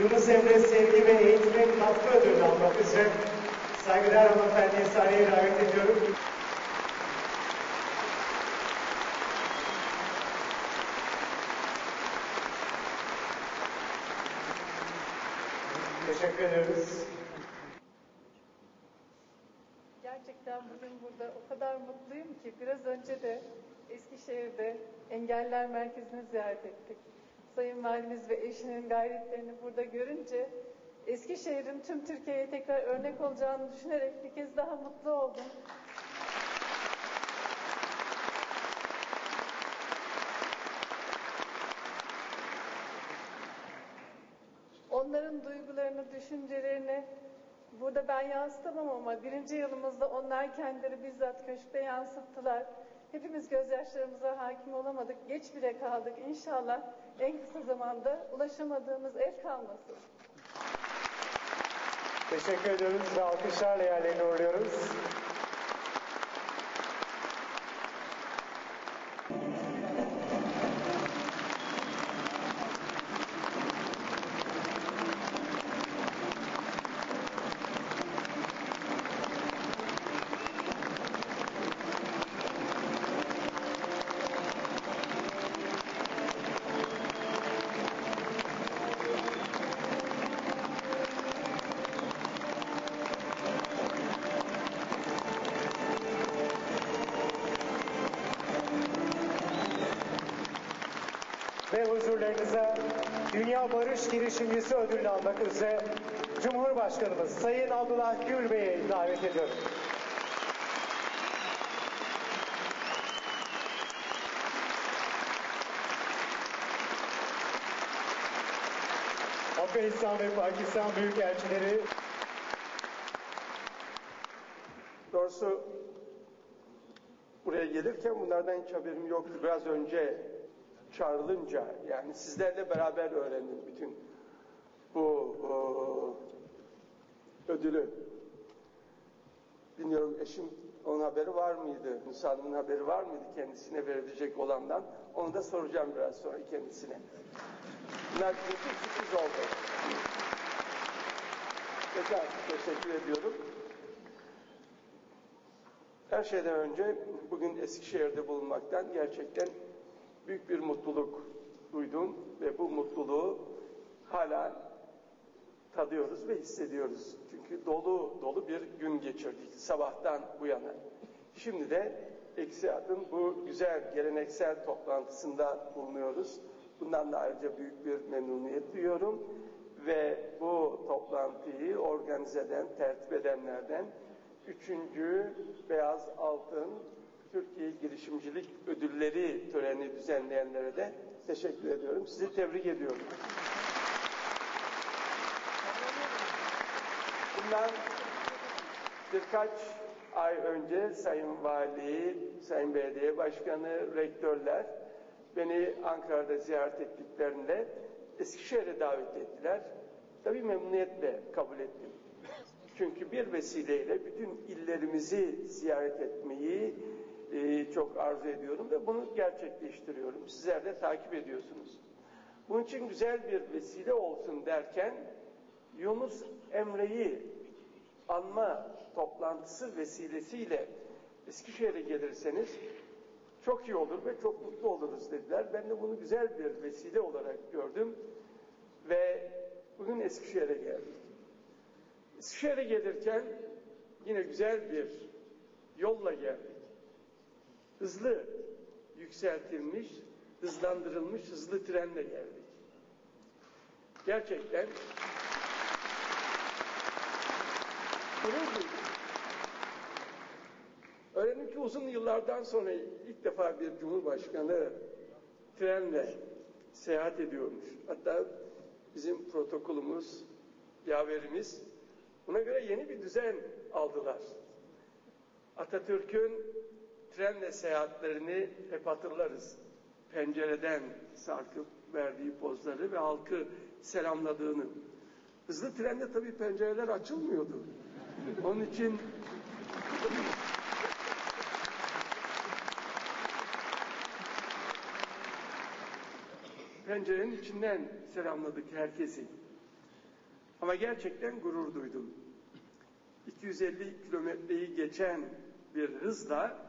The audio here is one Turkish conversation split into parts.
Yunus Emre Sevgi ve Eğitime Katkı Ödülünü almak üzere saygıdeğer hanımefendiye sahneye davet ediyorum. Teşekkür ediyoruz. Gerçekten bugün burada o kadar mutluyum ki biraz önce de Eskişehir'de Engeller Merkezi'ni ziyaret ettik. Sayın Valimiz ve eşinin gayretlerini burada görünce Eskişehir'in tüm Türkiye'ye tekrar örnek olacağını düşünerek bir kez daha mutlu oldum. Onların duygularını, düşüncelerini burada ben yansıtamam ama birinci yılımızda onlar kendileri bizzat köşkte yansıttılar. Hepimiz gözyaşlarımıza hakim olamadık, geç bile kaldık. İnşallah en kısa zamanda ulaşamadığımız ev kalmasın. Teşekkür ediyoruz alkışlarla yerlerine uğurluyoruz. Huzurlarınıza Dünya Barış Girişimcisi ödülünü almak üzere Cumhurbaşkanımız Sayın Abdullah Gül Bey'i davet ediyorum. Afganistan ve Pakistan Büyükelçileri Doğrusu buraya gelirken bunlardan hiç haberim yoktu. Biraz önce çağrılınca yani sizlerle beraber öğrendim bütün bu o, ödülü. Bilmiyorum eşim onun haberi var mıydı? Musa haberi var mıydı kendisine verilecek olandan? Onu da soracağım biraz sonra kendisine. Bunlar çünkü sürpriz oldu. Tekrar teşekkür ediyorum. Her şeyden önce bugün Eskişehir'de bulunmaktan gerçekten büyük bir mutluluk duydum ve bu mutluluğu hala tadıyoruz ve hissediyoruz. Çünkü dolu dolu bir gün geçirdik sabahtan bu yana. Şimdi de Eksiat'ın bu güzel geleneksel toplantısında bulunuyoruz. Bundan da ayrıca büyük bir memnuniyet duyuyorum. Ve bu toplantıyı organize eden, tertip edenlerden üçüncü Beyaz Altın Türkiye Girişimcilik Ödülleri töreni düzenleyenlere de teşekkür ediyorum. Sizi tebrik ediyorum. Bundan birkaç ay önce Sayın Vali, Sayın Belediye Başkanı, rektörler beni Ankara'da ziyaret ettiklerinde Eskişehir'e davet ettiler. Tabii memnuniyetle kabul ettim. Çünkü bir vesileyle bütün illerimizi ziyaret etmeyi e, çok arzu ediyorum ve bunu gerçekleştiriyorum. Sizler de takip ediyorsunuz. Bunun için güzel bir vesile olsun derken Yunus Emre'yi anma toplantısı vesilesiyle Eskişehir'e gelirseniz çok iyi olur ve çok mutlu oluruz dediler. Ben de bunu güzel bir vesile olarak gördüm ve bugün Eskişehir'e geldim. Eskişehir'e gelirken yine güzel bir yolla geldik. Hızlı yükseltilmiş, hızlandırılmış hızlı trenle geldik. Gerçekten gurur duydum. Ki uzun yıllardan sonra ilk defa bir cumhurbaşkanı trenle seyahat ediyormuş. Hatta bizim protokolümüz, yaverimiz buna göre yeni bir düzen aldılar. Atatürk'ün trenle seyahatlerini hep hatırlarız. Pencereden sarkıp verdiği pozları ve halkı selamladığını. Hızlı trende tabii pencereler açılmıyordu. Onun için pencerenin içinden selamladık herkesi. Ama gerçekten gurur duydum. 250 kilometreyi geçen bir hızla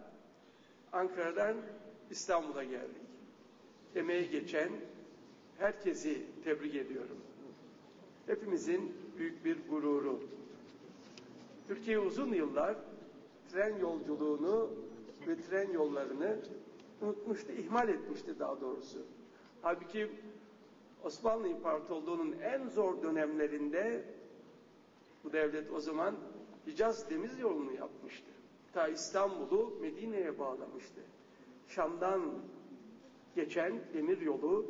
Ankara'dan İstanbul'a geldik. Emeği geçen herkesi tebrik ediyorum. Hepimizin büyük bir gururu. Türkiye uzun yıllar tren yolculuğunu ve tren yollarını unutmuştu, ihmal etmişti daha doğrusu. Halbuki Osmanlı İmparatorluğu'nun en zor dönemlerinde bu devlet o zaman Hicaz Deniz Yolu'nu yapmıştı. Ta İstanbul'u Medine'ye bağlamıştı. Şam'dan geçen demir yolu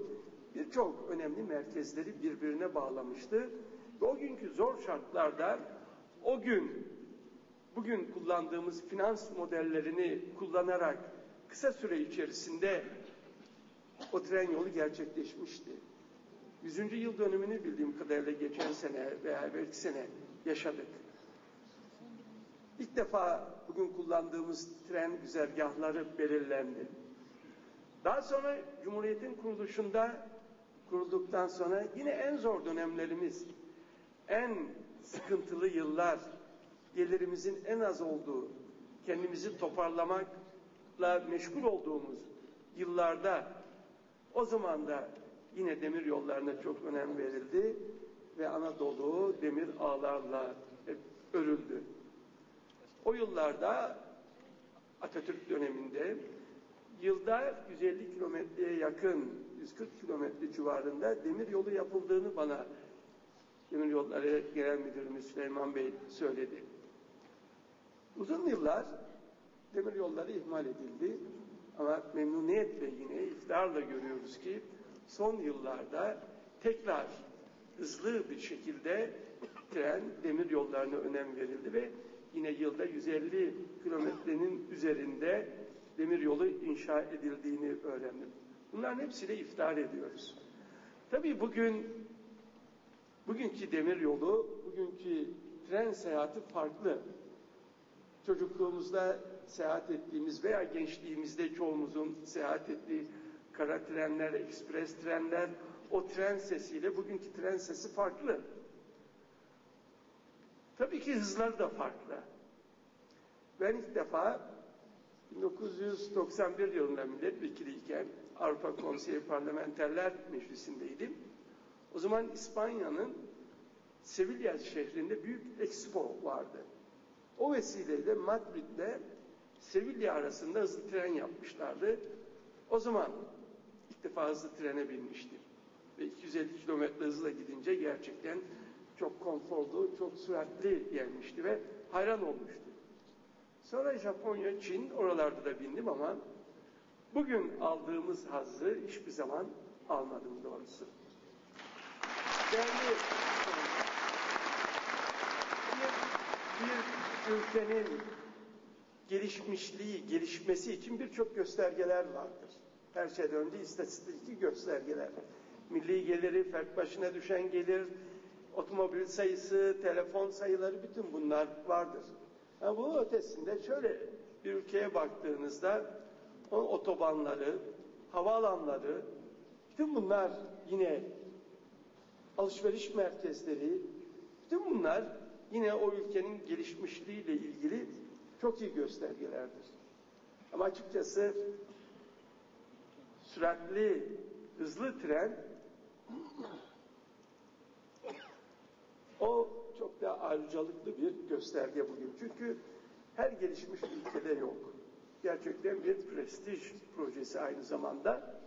birçok önemli merkezleri birbirine bağlamıştı. Ve o günkü zor şartlarda o gün bugün kullandığımız finans modellerini kullanarak kısa süre içerisinde o tren yolu gerçekleşmişti. Yüzüncü yıl dönümünü bildiğim kadarıyla geçen sene veya belki sene yaşadık. İlk defa bugün kullandığımız tren güzergahları belirlendi. Daha sonra Cumhuriyet'in kuruluşunda kurulduktan sonra yine en zor dönemlerimiz, en sıkıntılı yıllar, gelirimizin en az olduğu, kendimizi toparlamakla meşgul olduğumuz yıllarda o zaman da yine demir yollarına çok önem verildi ve Anadolu demir ağlarla örüldü. O yıllarda Atatürk döneminde yılda 150 kilometreye yakın 140 kilometre civarında demir yolu yapıldığını bana Demir Yolları Genel Müdürümüz Süleyman Bey söyledi. Uzun yıllar demir yolları ihmal edildi ama memnuniyetle yine iftarla görüyoruz ki son yıllarda tekrar hızlı bir şekilde tren demir yollarına önem verildi ve yine yılda 150 kilometrenin üzerinde demir yolu inşa edildiğini öğrendim. Bunların hepsiyle iftar ediyoruz. Tabii bugün bugünkü demir yolu, bugünkü tren seyahati farklı. Çocukluğumuzda seyahat ettiğimiz veya gençliğimizde çoğumuzun seyahat ettiği kara trenler, ekspres trenler, o tren sesiyle bugünkü tren sesi farklı. Tabii ki hızları da farklı. Ben ilk defa 1991 yılında milletvekiliyken Avrupa Konseyi Parlamenterler Meclisi'ndeydim. O zaman İspanya'nın Sevilla şehrinde büyük expo vardı. O vesileyle Madrid'de Sevilla arasında hızlı tren yapmışlardı. O zaman ilk defa hızlı trene binmiştim. Ve 250 kilometre hızla gidince gerçekten çok konforlu, çok süratli gelmişti ve hayran olmuştum. Sonra Japonya, Çin oralarda da bindim ama bugün aldığımız hazzı hiçbir zaman almadım doğrusu. Değerli bir ülkenin gelişmişliği, gelişmesi için birçok göstergeler vardır. Her şeyden önce istatistik göstergeler. Milli geliri, fert başına düşen gelir, otomobil sayısı, telefon sayıları bütün bunlar vardır. Yani bunun ötesinde şöyle bir ülkeye baktığınızda o otobanları, havaalanları, bütün bunlar yine alışveriş merkezleri, bütün bunlar yine o ülkenin gelişmişliğiyle ilgili çok iyi göstergelerdir. Ama açıkçası süratli, hızlı tren o çok daha ayrıcalıklı bir gösterge bugün. Çünkü her gelişmiş ülkede yok. Gerçekten bir prestij projesi aynı zamanda.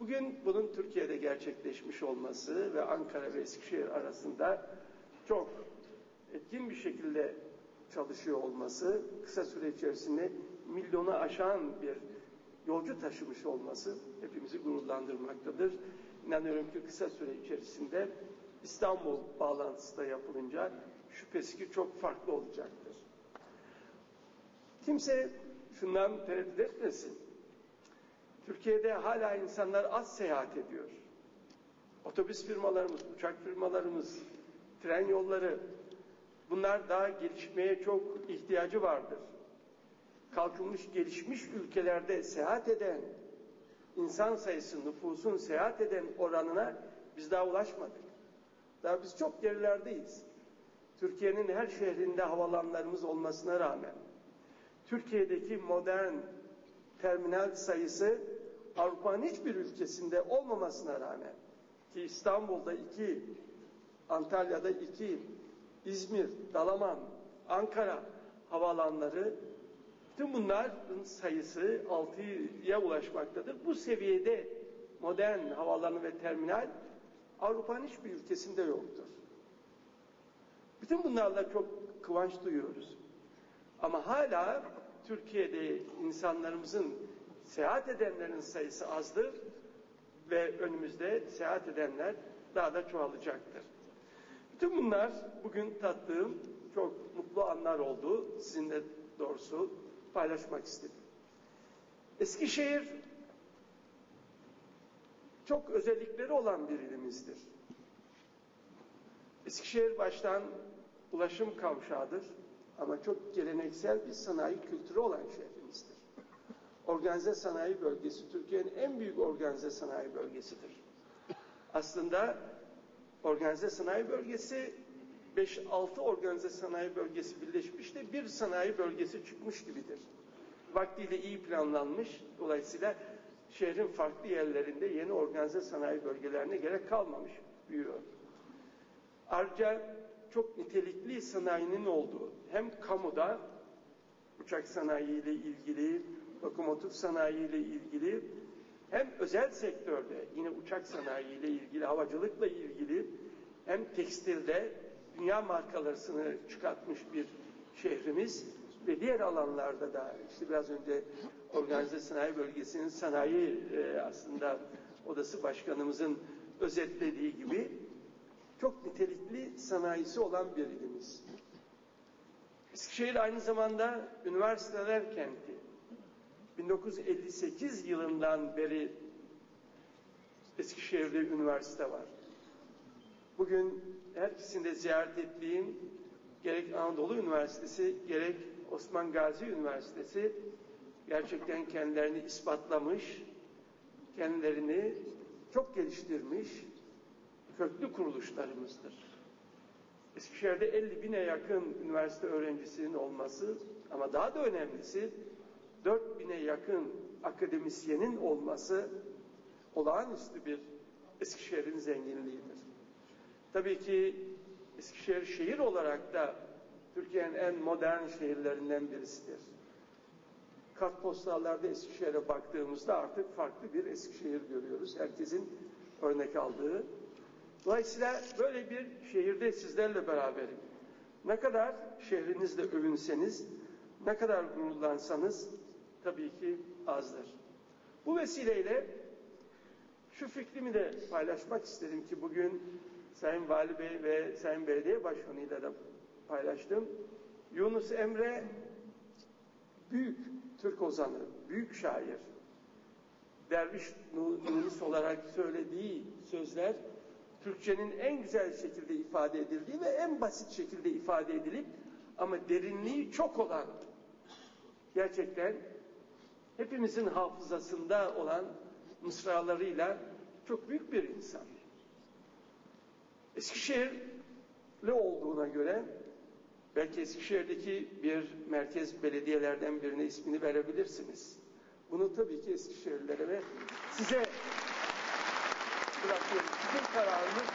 Bugün bunun Türkiye'de gerçekleşmiş olması ve Ankara ve Eskişehir arasında çok etkin bir şekilde çalışıyor olması, kısa süre içerisinde milyonu aşan bir yolcu taşımış olması hepimizi gururlandırmaktadır. İnanıyorum ki kısa süre içerisinde İstanbul bağlantısı da yapılınca şüphesiz ki çok farklı olacaktır. Kimse şundan tereddüt etmesin. Türkiye'de hala insanlar az seyahat ediyor. Otobüs firmalarımız, uçak firmalarımız, tren yolları bunlar daha gelişmeye çok ihtiyacı vardır. Kalkınmış, gelişmiş ülkelerde seyahat eden insan sayısı, nüfusun seyahat eden oranına biz daha ulaşmadık. Daha biz çok gerilerdeyiz. Türkiye'nin her şehrinde havalanlarımız olmasına rağmen Türkiye'deki modern terminal sayısı Avrupa'nın hiçbir ülkesinde olmamasına rağmen ki İstanbul'da iki, Antalya'da iki, İzmir, Dalaman, Ankara havaalanları bütün bunların sayısı 6'ya ulaşmaktadır. Bu seviyede modern havaalanı ve terminal Avrupa'nın hiçbir ülkesinde yoktur. Bütün bunlarla çok kıvanç duyuyoruz. Ama hala Türkiye'de insanlarımızın seyahat edenlerin sayısı azdır ve önümüzde seyahat edenler daha da çoğalacaktır. Bütün bunlar bugün tattığım çok mutlu anlar oldu. Sizinle doğrusu paylaşmak istedim. Eskişehir çok özellikleri olan bir ilimizdir. Eskişehir baştan ulaşım kavşağıdır ama çok geleneksel bir sanayi kültürü olan şehrimizdir. Organize sanayi bölgesi Türkiye'nin en büyük organize sanayi bölgesidir. Aslında organize sanayi bölgesi 5-6 organize sanayi bölgesi birleşmiş de bir sanayi bölgesi çıkmış gibidir. Vaktiyle iyi planlanmış. Dolayısıyla şehrin farklı yerlerinde yeni organize sanayi bölgelerine gerek kalmamış büyüyor. Ayrıca çok nitelikli sanayinin olduğu hem kamuda uçak sanayi ile ilgili, lokomotif sanayi ile ilgili hem özel sektörde yine uçak sanayi ile ilgili, havacılıkla ilgili hem tekstilde dünya markalarını çıkartmış bir şehrimiz ve diğer alanlarda da işte biraz önce organize sanayi bölgesinin sanayi e, aslında odası başkanımızın özetlediği gibi çok nitelikli sanayisi olan bir ilimiz. Eskişehir aynı zamanda üniversiteler kenti. 1958 yılından beri Eskişehir'de üniversite var. Bugün her ikisinde ziyaret ettiğim gerek Anadolu Üniversitesi gerek Osman Gazi Üniversitesi gerçekten kendilerini ispatlamış, kendilerini çok geliştirmiş köklü kuruluşlarımızdır. Eskişehir'de 50 bine yakın üniversite öğrencisinin olması ama daha da önemlisi 4 bine yakın akademisyenin olması olağanüstü bir Eskişehir'in zenginliğidir. Tabii ki Eskişehir şehir olarak da Türkiye'nin en modern şehirlerinden birisidir. Kartpostallarda Eskişehir'e baktığımızda artık farklı bir Eskişehir görüyoruz. Herkesin örnek aldığı. Dolayısıyla böyle bir şehirde sizlerle beraberim. Ne kadar şehrinizle övünseniz, ne kadar gururlansanız tabii ki azdır. Bu vesileyle şu fikrimi de paylaşmak istedim ki bugün Sayın Vali Bey ve Sayın Belediye Başkanı ile de paylaştım. Yunus Emre büyük Türk ozanı, büyük şair. Derviş Nurisi olarak söylediği sözler Türkçenin en güzel şekilde ifade edildiği ve en basit şekilde ifade edilip ama derinliği çok olan gerçekten hepimizin hafızasında olan mısralarıyla çok büyük bir insan. Eskişehirli olduğuna göre belki Eskişehir'deki bir merkez belediyelerden birine ismini verebilirsiniz. Bunu tabii ki Eskişehirlilere ve size bırakıyorum. Sizin kararınız.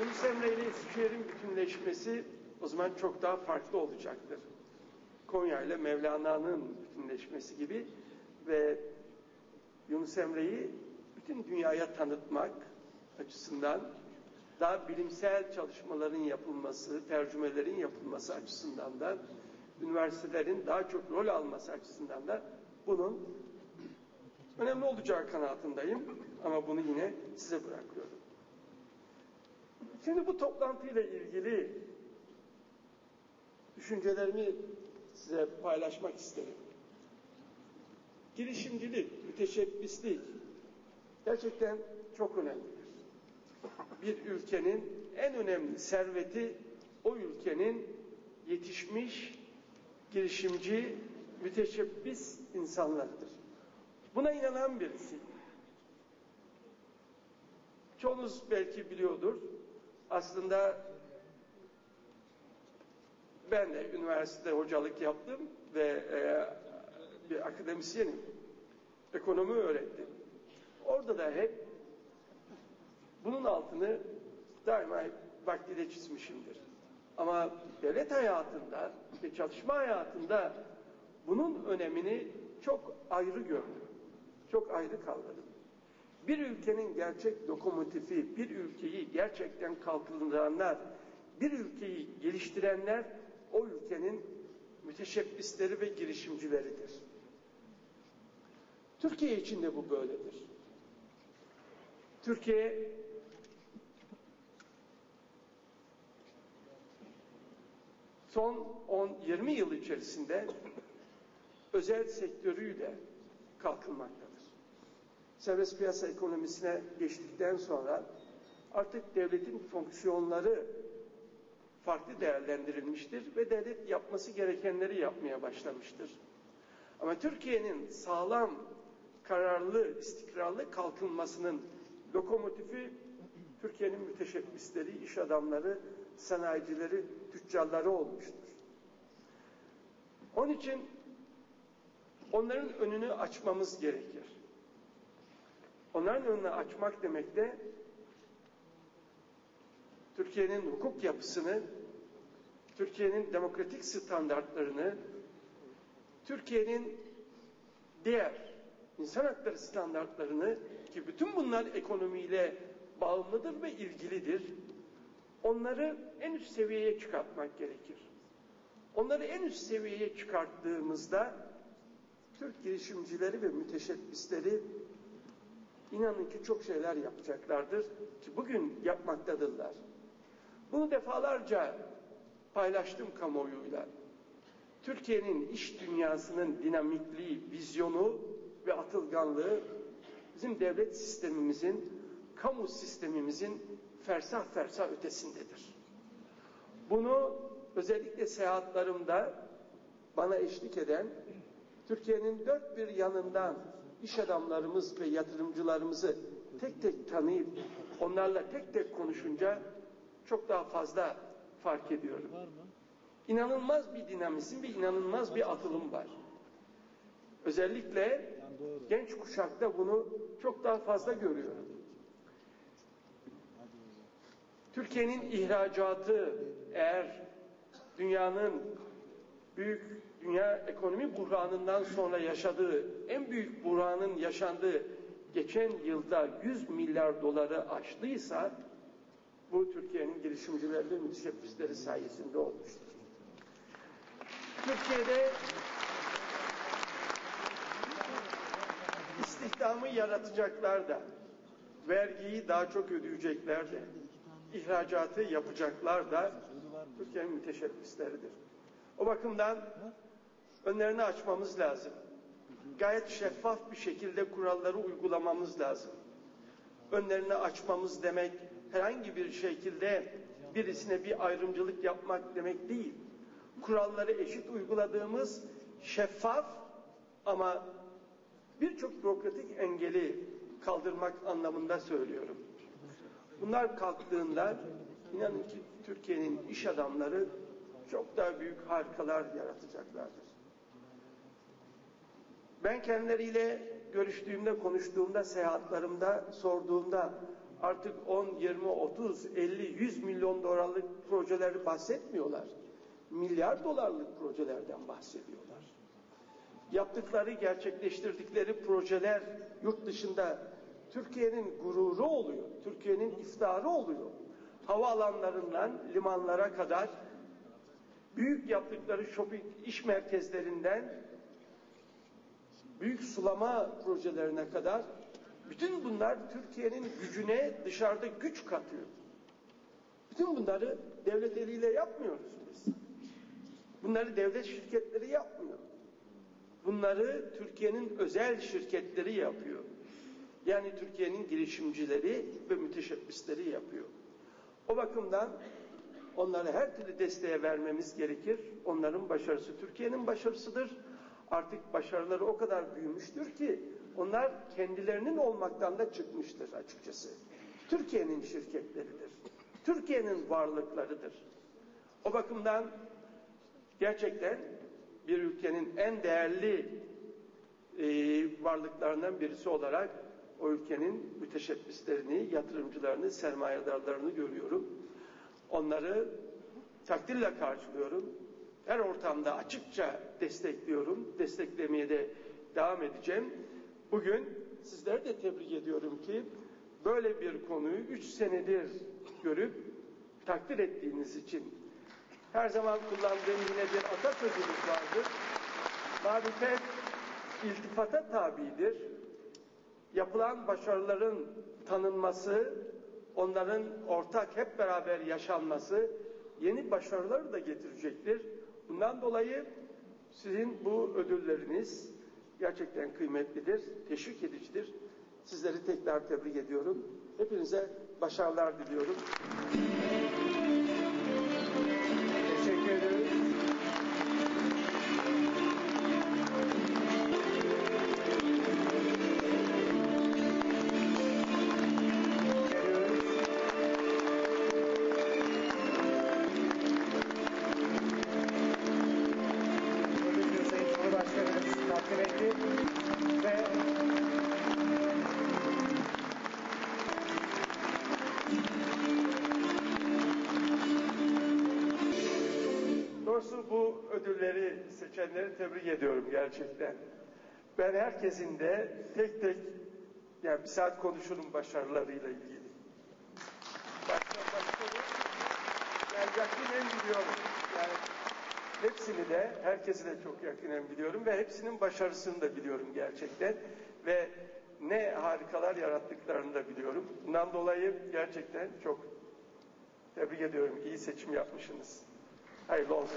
Yunus Emre ile Eskişehir'in bütünleşmesi o zaman çok daha farklı olacaktır. Konya ile Mevlana'nın bütünleşmesi gibi ve Yunus Emre'yi bütün dünyaya tanıtmak açısından daha bilimsel çalışmaların yapılması, tercümelerin yapılması açısından da üniversitelerin daha çok rol alması açısından da bunun önemli olacağı kanaatindeyim ama bunu yine size bırakıyorum. Şimdi bu toplantıyla ilgili düşüncelerimi size paylaşmak isterim. Girişimcilik, müteşebbislik gerçekten çok önemlidir. Bir ülkenin en önemli serveti o ülkenin yetişmiş, girişimci, müteşebbis insanlarıdır. Buna inanan birisi. çoğunuz belki biliyordur. Aslında ben de üniversitede hocalık yaptım ve e, bir akademisyenim. Ekonomi öğrettim. Orada da hep bunun altını daima vaktiyle çizmişimdir. Ama devlet hayatında ve çalışma hayatında bunun önemini çok ayrı gördüm. Çok ayrı kavradım. Bir ülkenin gerçek lokomotifi, bir ülkeyi gerçekten kalkındıranlar, bir ülkeyi geliştirenler o ülkenin müteşebbisleri ve girişimcileridir. Türkiye için de bu böyledir. Türkiye son 10-20 yıl içerisinde özel sektörüyle kalkınmaktadır. Serbest piyasa ekonomisine geçtikten sonra artık devletin fonksiyonları farklı değerlendirilmiştir ve devlet yapması gerekenleri yapmaya başlamıştır. Ama Türkiye'nin sağlam, kararlı, istikrarlı kalkınmasının lokomotifi Türkiye'nin müteşebbisleri, iş adamları, sanayicileri, tüccarları olmuştur. Onun için onların önünü açmamız gerekir. Onların önünü açmak demek de Türkiye'nin hukuk yapısını, Türkiye'nin demokratik standartlarını, Türkiye'nin diğer insan hakları standartlarını ki bütün bunlar ekonomiyle bağımlıdır ve ilgilidir. Onları en üst seviyeye çıkartmak gerekir. Onları en üst seviyeye çıkarttığımızda Türk girişimcileri ve müteşebbisleri inanın ki çok şeyler yapacaklardır ki bugün yapmaktadırlar. Bunu defalarca paylaştım kamuoyuyla. Türkiye'nin iş dünyasının dinamikliği, vizyonu ve atılganlığı bizim devlet sistemimizin, kamu sistemimizin fersah fersah ötesindedir. Bunu özellikle seyahatlerimde bana eşlik eden Türkiye'nin dört bir yanından iş adamlarımız ve yatırımcılarımızı tek tek tanıyıp onlarla tek tek konuşunca çok daha fazla fark ediyorum. İnanılmaz bir dinamizm ve inanılmaz bir atılım var. Özellikle genç kuşakta bunu çok daha fazla görüyorum. Türkiye'nin ihracatı eğer dünyanın büyük dünya ekonomi buhranından sonra yaşadığı en büyük buhranın yaşandığı geçen yılda 100 milyar doları aştıysa bu Türkiye'nin girişimcileri ve müteşebbisleri sayesinde olmuştur. Türkiye'de istihdamı yaratacaklar da, vergiyi daha çok ödeyecekler de, ihracatı yapacaklar da Türkiye'nin müteşebbisleridir. O bakımdan önlerini açmamız lazım. Gayet şeffaf bir şekilde kuralları uygulamamız lazım. Önlerini açmamız demek herhangi bir şekilde birisine bir ayrımcılık yapmak demek değil. Kuralları eşit uyguladığımız şeffaf ama birçok bürokratik engeli kaldırmak anlamında söylüyorum. Bunlar kalktığında inanın ki Türkiye'nin iş adamları çok daha büyük harikalar yaratacaklardır. Ben kendileriyle görüştüğümde, konuştuğumda, seyahatlerimde, sorduğumda artık 10, 20, 30, 50, 100 milyon dolarlık projeleri bahsetmiyorlar. Milyar dolarlık projelerden bahsediyorlar. Yaptıkları, gerçekleştirdikleri projeler yurt dışında Türkiye'nin gururu oluyor. Türkiye'nin iftarı oluyor. Havaalanlarından limanlara kadar büyük yaptıkları shopping iş merkezlerinden büyük sulama projelerine kadar bütün bunlar Türkiye'nin gücüne dışarıda güç katıyor. Bütün bunları devlet eliyle yapmıyoruz biz. Bunları devlet şirketleri yapmıyor. Bunları Türkiye'nin özel şirketleri yapıyor. Yani Türkiye'nin girişimcileri ve müteşebbisleri yapıyor. O bakımdan onlara her türlü desteğe vermemiz gerekir. Onların başarısı Türkiye'nin başarısıdır. Artık başarıları o kadar büyümüştür ki onlar kendilerinin olmaktan da çıkmıştır açıkçası. Türkiye'nin şirketleridir. Türkiye'nin varlıklarıdır. O bakımdan gerçekten bir ülkenin en değerli e, varlıklarından birisi olarak o ülkenin müteşebbislerini, yatırımcılarını, sermayedarlarını görüyorum. Onları takdirle karşılıyorum. Her ortamda açıkça destekliyorum. Desteklemeye de devam edeceğim. Bugün sizleri de tebrik ediyorum ki böyle bir konuyu üç senedir görüp takdir ettiğiniz için her zaman kullandığım yine bir atasözümüz vardır. Marifet iltifata tabidir. Yapılan başarıların tanınması, onların ortak hep beraber yaşanması yeni başarıları da getirecektir. Bundan dolayı sizin bu ödülleriniz gerçekten kıymetlidir, teşvik edicidir. Sizleri tekrar tebrik ediyorum. Hepinize başarılar diliyorum. Bu ödülleri seçenleri tebrik ediyorum gerçekten. Ben herkesin de tek tek yani bir saat konuşurum başarılarıyla ilgili. Başka başka yani yakinen biliyorum. Yani hepsini de, herkesi de çok yakinen biliyorum ve hepsinin başarısını da biliyorum gerçekten. Ve ne harikalar yarattıklarını da biliyorum. Bundan dolayı gerçekten çok tebrik ediyorum. İyi seçim yapmışsınız. Hayırlı olsun.